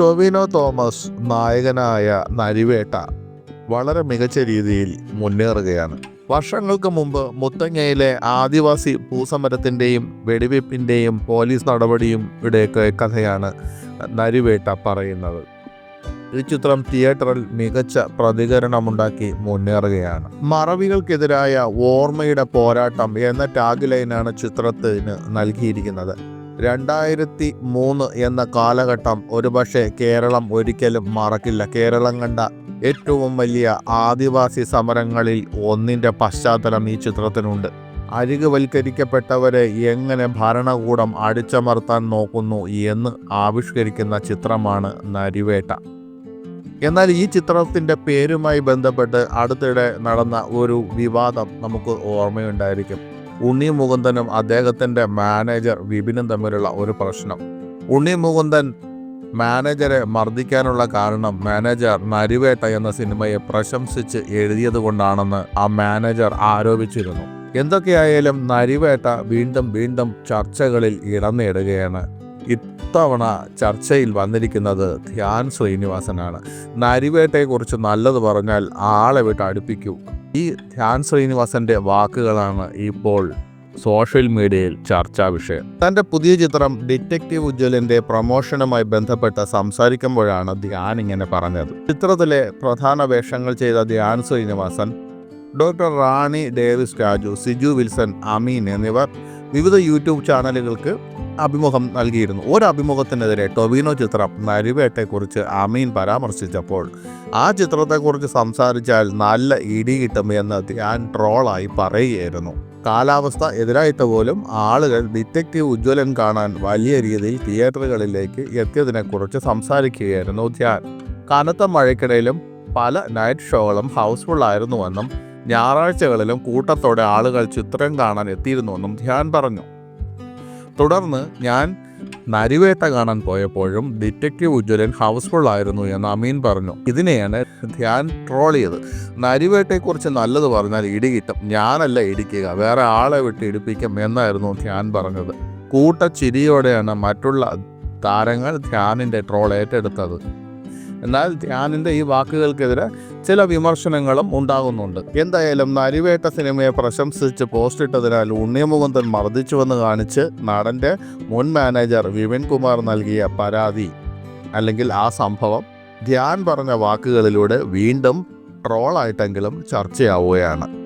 ടൊവിനോ തോമസ് നായകനായ നരിവേട്ട വളരെ മികച്ച രീതിയിൽ മുന്നേറുകയാണ്. വർഷങ്ങൾക്ക് മുമ്പ് മുത്തങ്ങയിലെ ആദിവാസി ഭൂസമരത്തിന്റെയും വെടിവെപ്പിന്റെയും പോലീസ് നടപടിയും ഇവിടെയൊക്കെ കഥയാണ് നരിവേട്ട പറയുന്നത്. ഈ ചിത്രം തിയേറ്ററിൽ മികച്ച പ്രതികരണമുണ്ടാക്കി മുന്നേറുകയാണ്. മറവികൾക്കെതിരായ ഓർമ്മയുടെ പോരാട്ടം എന്ന ടാഗ് ലൈനാണ് ചിത്രത്തിന് നൽകിയിരിക്കുന്നത്. രണ്ടായിരത്തി മൂന്ന് എന്ന കാലഘട്ടം ഒരുപക്ഷെ കേരളം ഒരിക്കലും മറക്കില്ല. കേരളം കണ്ട ഏറ്റവും വലിയ ആദിവാസി സമരങ്ങളിൽ ഒന്നിന്റെ പശ്ചാത്തലം ഈ ചിത്രത്തിനുണ്ട്. അരികുവൽക്കരിക്കപ്പെട്ടവരെ എങ്ങനെ ഭരണകൂടം അടിച്ചമർത്താൻ നോക്കുന്നു എന്ന് ആവിഷ്കരിക്കുന്ന ചിത്രമാണ് നരിവേട്ട. എന്നാൽ ഈ ചിത്രത്തിന്റെ പേരുമായി ബന്ധപ്പെട്ട് അടുത്തിടെ നടന്ന ഒരു വിവാദം നമുക്ക് ഓർമ്മയുണ്ടായിരിക്കും. ഉണ്ണി മുകുന്ദനും അദ്ദേഹത്തിന്റെ മാനേജർ വിപിനും തമ്മിലുള്ള ഒരു പ്രശ്നം. ഉണ്ണി മുകുന്ദൻ മാനേജരെ മർദ്ദിക്കാനുള്ള കാരണം മാനേജർ നരിവേട്ട എന്ന സിനിമയെ പ്രശംസിച്ച് എഴുതിയത് കൊണ്ടാണെന്ന് ആ മാനേജർ ആരോപിച്ചിരുന്നു. എന്തൊക്കെയായാലും നരിവേട്ട വീണ്ടും വീണ്ടും ചർച്ചകളിൽ ഇടം നേടുകയാണ് ഇത്തവണ ചർച്ചയിൽ വന്നിരിക്കുന്നത് ധ്യാൻ ശ്രീനിവാസനാണ്. നരിവേട്ടയെക്കുറിച്ച് നല്ലത് പറഞ്ഞാൽ ആളെ വിട്ട് അടുപ്പിക്കൂ ഈ ധ്യാൻ ശ്രീനിവാസന്റെ വാക്കുകളാണ് ഇപ്പോൾ സോഷ്യൽ മീഡിയയിൽ ചർച്ചാ വിഷയം. തന്റെ പുതിയ ചിത്രം ഡിറ്റക്റ്റീവ് ഉജ്ജ്വലിന്റെ പ്രൊമോഷനുമായി ബന്ധപ്പെട്ട് സംസാരിക്കുമ്പോഴാണ് ധ്യാൻ ഇങ്ങനെ പറഞ്ഞത്. ചിത്രത്തിലെ പ്രധാന വേഷങ്ങൾ ചെയ്ത Dhyan Sreenivasan doctor Rani Davis Raju Siju Wilson Ameen എന്നിവർ വിവിധ യൂട്യൂബ് ചാനലുകൾക്ക് അഭിമുഖം നൽകിയിരുന്നു. ഒരു അഭിമുഖത്തിനെതിരെ ടൊവിനോ ചിത്രം നരിവേട്ടെക്കുറിച്ച് അമീൻ പരാമർശിച്ചപ്പോൾ ആ ചിത്രത്തെക്കുറിച്ച് സംസാരിച്ചാൽ നല്ല ഇടി കിട്ടും എന്ന് ഞാൻ ട്രോളായി പറയുകയായിരുന്നു. കാലാവസ്ഥ എതിരായിട്ട് പോലും ആളുകൾ ഡിറ്റക്റ്റീവ് ഉജ്ജ്വലൻ കാണാൻ വലിയ രീതിയിൽ തിയേറ്ററുകളിലേക്ക് എത്തിയതിനെക്കുറിച്ച് സംസാരിക്കുകയായിരുന്നു ധ്യാൻ. കനത്ത മഴയ്ക്കിടയിലും പല നൈറ്റ് ഷോകളും ഹൗസ്ഫുൾ ആയിരുന്നുവെന്നും ഞായറാഴ്ചകളിലും കൂട്ടത്തോടെ ആളുകൾ ചിത്രം കാണാൻ എത്തിയിരുന്നുവെന്നും ധ്യാൻ പറഞ്ഞു. തുടർന്ന് ഞാൻ നരിവേട്ട കാണാൻ പോയപ്പോഴും ഡിറ്റക്റ്റീവ് ഉജ്ജ്വലൻ ഹൗസ്ഫുൾ ആയിരുന്നു എന്ന് അമീൻ പറഞ്ഞു. ഇതിനെയാണ് ധ്യാൻ ട്രോൾ ചെയ്ത് നരിവേട്ടയെക്കുറിച്ച് നല്ലത് പറഞ്ഞാൽ ഇടി കിട്ടും ഞാനല്ല ഇടിക്കുക. വേറെ ആളെ വിട്ട് ഇടിപ്പിക്കും എന്നായിരുന്നു ധ്യാൻ പറഞ്ഞത്. കൂട്ടച്ചിരിയോടെയാണ് മറ്റുള്ള താരങ്ങൾ ധ്യാനിന്റെ ട്രോൾ ഏറ്റെടുത്തത്. എന്നാൽ ധ്യാനിന്റെ ഈ വാക്കുകൾക്കെതിരെ ചില വിമർശനങ്ങളും ഉണ്ടാകുന്നുണ്ട്. എന്തായാലും നരിവേട്ട സിനിമയെ പ്രശംസിച്ച് പോസ്റ്റ് ഇട്ടതിനാൽ ഉണ്ണിമുകുന്ദൻ മർദ്ദിച്ചുവെന്ന് കാണിച്ച് നടന്റെ മുൻ മാനേജർ വിപിൻ കുമാർ നൽകിയ പരാതി. അല്ലെങ്കിൽ ആ സംഭവം ധ്യാൻ പറഞ്ഞ വാക്കുകളിലൂടെ വീണ്ടും ട്രോളായിട്ടെങ്കിലും ചർച്ചയാവുകയാണ്.